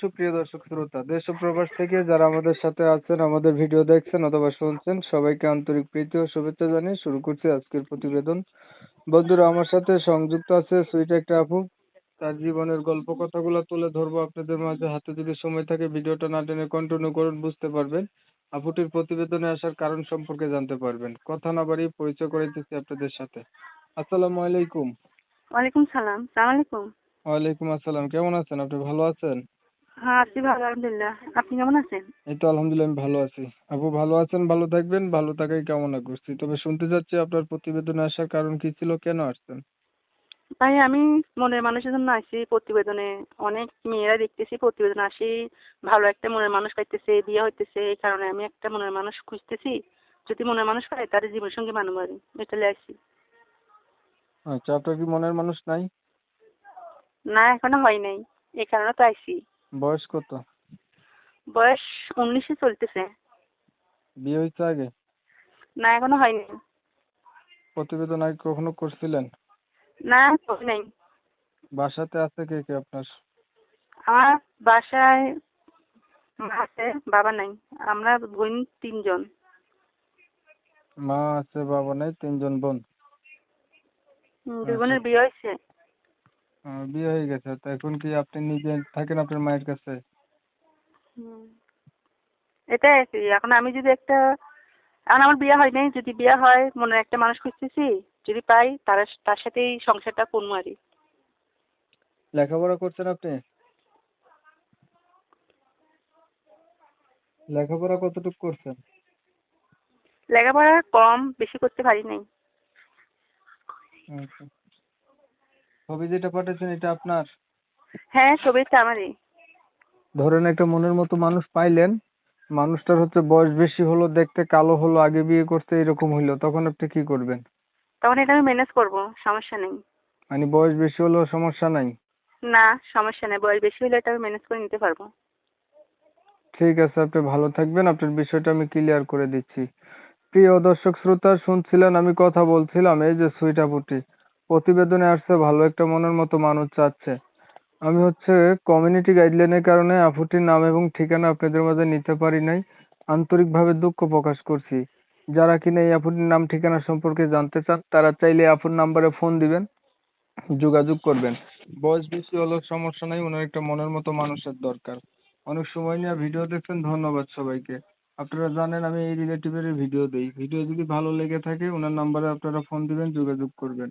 সুপ্রিয় দর্শক শ্রোতা দেশ ও প্রবাস থেকে যারা আমাদের সাথে আছেন আমাদের ভিডিও দেখছেন অথবা শুনছেন সবাইকে আন্তরিক প্রীতি ও শুভেচ্ছা জানিয়ে শুরু করছি আজকের প্রতিবেদন। বন্ধুরা আমার সাথে সংযুক্ত আছে সুইট একটা আপু। তার জীবনের গল্প কথাগুলো তুলে ধরবো আপনাদের মাঝে। হাতে যদি সময় থাকে ভিডিওটা না টেনে কন্টিনিউ করুন বুঝতে পারবেন। আপুটির প্রতিবেদনে আসার কারণ সম্পর্কে জানতে পারবেন। কথা না বাড়িয়ে পরিচয় করে দিচ্ছি আপনাদের সাথে। আসসালামু আলাইকুম। ওয়ালাইকুম সালাম। সালাম আলাইকুম। ওয়ালাইকুম আসসালাম। কেমন আছেন? আপনি ভালো আছেন? হ্যাঁ আছি ভালো আলহামদুলিল্লাহ। আপনি কেমন আছেন? এই তো আলহামদুলিল্লাহ আমি ভালো আছি। আপু ভালো আছেন? ভালো থাকবেন? ভালো থাকাই কামনা করছি। তবে শুনতে চাচ্ছি আপনার প্রতিবেদনে আসার কারণ কি ছিল? কেন আসছেন? ভাই আমি মনের মানুষের জন্য আসি প্রতিবেদনে। অনেক মেয়েরা দেখতেছি প্রতিবেদনে আসি। ভালো একটা মনের মানুষ পাইতেছে বিয়ে হইতেছে। এই কারণে আমি একটা মনের মানুষ খুঁজতেছি। যদি মনের মানুষ পাই তার জীবনের সঙ্গে মানুষ পারি এটা আসি। আচ্ছা আপনার কি মনের মানুষ নাই? না এখনও হয় নাই। এই কারণে তো আইসি। বয়স কত? বয়স উনিশে চলতেছে। বিয়ে হয়েছে আগে? না এখনও হয়নি। প্রতিবেদন আগে কখনো করছিলেন? না হয় নাই। বাসাতে আছে কে কে আপনার? আমার বাসায় মা আছে বাবা নাই। আমরা বোন তিনজন। মা আছে বাবা নাই তিনজন বোন। দুই বোনের বিয়ে হয়েছে। বিয়ে হয়ে গেছে। তো এখন কি আপনি নিজে থাকেন আপনার মায়ের কাছে? হুম। এটাই আর কি। এখন আমি যদি একটা এখন আমার বিয়ে হয় নাই যদি বিয়ে হয় মনে একটা মানুষ খুঁজতেছি যদি পাই তার তার সাথেই সংসারটা করব আর। লেখাপড়া করছেন আপনি? লেখাপড়া কতটুকু করছেন? লেখাপড়া কম বেশি করতে পারি নাই। আচ্ছা। ছবি যেটা পাঠিয়েছেন এটা আপনার? হ্যাঁ ছবি তো আমারই। ধরেন একটা মনের মতো মানুষ পাইলেন মানুষটার হচ্ছে বয়স বেশি হলো দেখতে কালো হলো আগে বিয়ে করতে এরকম হইল তখন আপনি কি করবেন? তখন এটা আমি ম্যানেজ করব সমস্যা নেই। মানে বয়স বেশি হলেও সমস্যা নাই? না সমস্যা নেই বয়স বেশি হলে এটা আমি ম্যানেজ করে নিতে পারব। ঠিক আছে আপনি ভালো থাকবেন আপনার বিষয়টা আমি ক্লিয়ার করে দিচ্ছি। প্রিয় দর্শক শ্রোতা শুনছিলেন আমি কথা বলছিলাম এই যে সুইট আপুটি। প্রতিবেদনে আসছে, ভালো একটা মনের মতো মানুষ চাচ্ছে। আমি হচ্ছে কমিউনিটি গাইডলাইনের কারণে আপুটির নাম এবং ঠিকানা আপনাদের মাঝে নিতে পারি নাই, আন্তরিকভাবে দুঃখ প্রকাশ করছি। যারা কিনা এই আপুটির নাম ঠিকানা সম্পর্কে জানতে চান, তারা চাইলে আপুর নাম্বারে ফোন দিবেন, যোগাযোগ করবেন। বয়স বেশি হলেও সমস্যা নাই ওনার একটা মনের মতো মানুষের দরকার। অনেক সময় নিয়ে ভিডিও দেখছেন, ধন্যবাদ সবাইকে। আপনারা জানেন, আমি এই রিলেটিভের ভিডিও দেই। ভিডিও যদি ভালো লেগে থাকে ওনার নাম্বারে আপনারা ফোন দিবেন, যোগাযোগ করবেন।